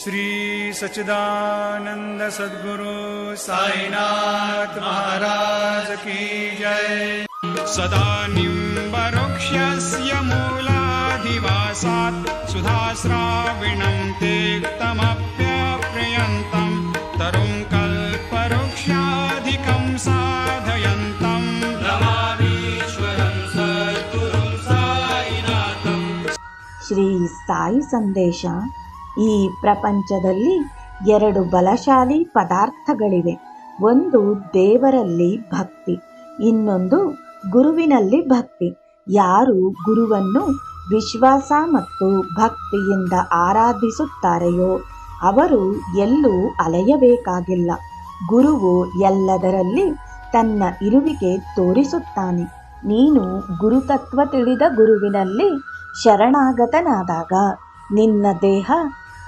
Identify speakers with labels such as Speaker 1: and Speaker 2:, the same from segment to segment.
Speaker 1: श्रीसच्चिदानन्द सद्गुरु महाराज की जय। सदा निरुक्षस्य मूलाधिवासात् सुधाश्राविणम् ते तमप्यप्रयन्तम् तरुङ्कल्पक्षाधिकम् साधयन्तम्
Speaker 2: श्री साई सन्देशा ಈ ಪ್ರಪಂಚದಲ್ಲಿ ಎರಡು ಬಲಶಾಲಿ ಪದಾರ್ಥಗಳಿವೆ. ಒಂದು ದೇವರಲ್ಲಿ ಭಕ್ತಿ, ಇನ್ನೊಂದು ಗುರುವಿನಲ್ಲಿ ಭಕ್ತಿ. ಯಾರು ಗುರುವನ್ನು ವಿಶ್ವಾಸ ಮತ್ತು ಭಕ್ತಿಯಿಂದ ಆರಾಧಿಸುತ್ತಾರೆಯೋ ಅವರು ಎಲ್ಲೂ ಅಲೆಯಬೇಕಾಗಿಲ್ಲ. ಗುರುವು ಎಲ್ಲದರಲ್ಲಿ ತನ್ನ ಇರುವಿಕೆ ತೋರಿಸುತ್ತಾನೆ. ನೀನು ಗುರುತತ್ವ ತಿಳಿದ ಗುರುವಿನಲ್ಲಿ ಶರಣಾಗತನಾದಾಗ ನಿನ್ನ ದೇಹ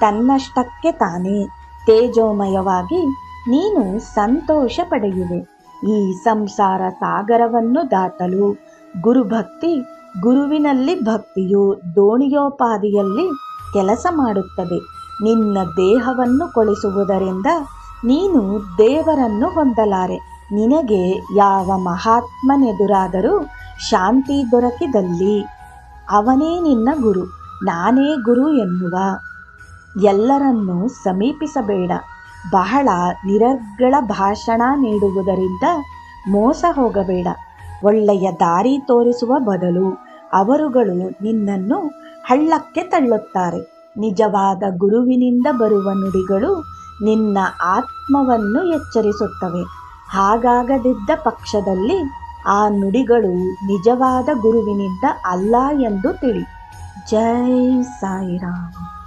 Speaker 2: ತನ್ನಷ್ಟಕ್ಕೆ ತಾನೇ. ತೇಜೋಮಯವಾಗಿ ನೀನು ಸಂತೋಷ ಪಡೆಯುವೆ. ಈ ಸಂಸಾರ ಸಾಗರವನ್ನು ದಾಟಲು ಗುರುಭಕ್ತಿ ಗುರುವಿನಲ್ಲಿ ಭಕ್ತಿಯು ದೋಣಿಯೋಪಾದಿಯಲ್ಲಿ ಕೆಲಸ ಮಾಡುತ್ತದೆ. ನಿನ್ನ ದೇಹವನ್ನು ಕೊಳಿಸುವುದರಿಂದ ನೀನು ದೇವರನ್ನು ಹೊಂದಲಾರೆ. ನಿನಗೆ ಯಾವ ಮಹಾತ್ಮನೆದುರಾದರೂ ಶಾಂತಿ ದೊರಕಿದಲ್ಲಿ. ಅವನೇ ನಿನ್ನ ಗುರು, ನಾನೇ ಗುರು ಎನ್ನುವ ಎಲ್ಲರನ್ನೂ ಸಮೀಪಿಸಬೇಡ. ಬಹಳ ನಿರರ್ಗಳ ಭಾಷಣ ನೀಡುವುದರಿಂದ ಮೋಸ ಹೋಗಬೇಡ. ಒಳ್ಳೆಯ ದಾರಿ ತೋರಿಸುವ ಬದಲು ಅವರುಗಳು ನಿನ್ನನ್ನು ಹಳ್ಳಕ್ಕೆ ತಳ್ಳುತ್ತಾರೆ. ನಿಜವಾದ ಗುರುವಿನಿಂದ ಬರುವ ನುಡಿಗಳು ನಿನ್ನ ಆತ್ಮವನ್ನು ಎಚ್ಚರಿಸುತ್ತವೆ. ಹಾಗಾಗದಿದ್ದ ಪಕ್ಷದಲ್ಲಿ ಆ ನುಡಿಗಳು ನಿಜವಾದ ಗುರುವಿನಿಂದ ಅಲ್ಲ ಎಂದು ತಿಳಿ. ಜೈ ಸಾಯಿರಾಮ್.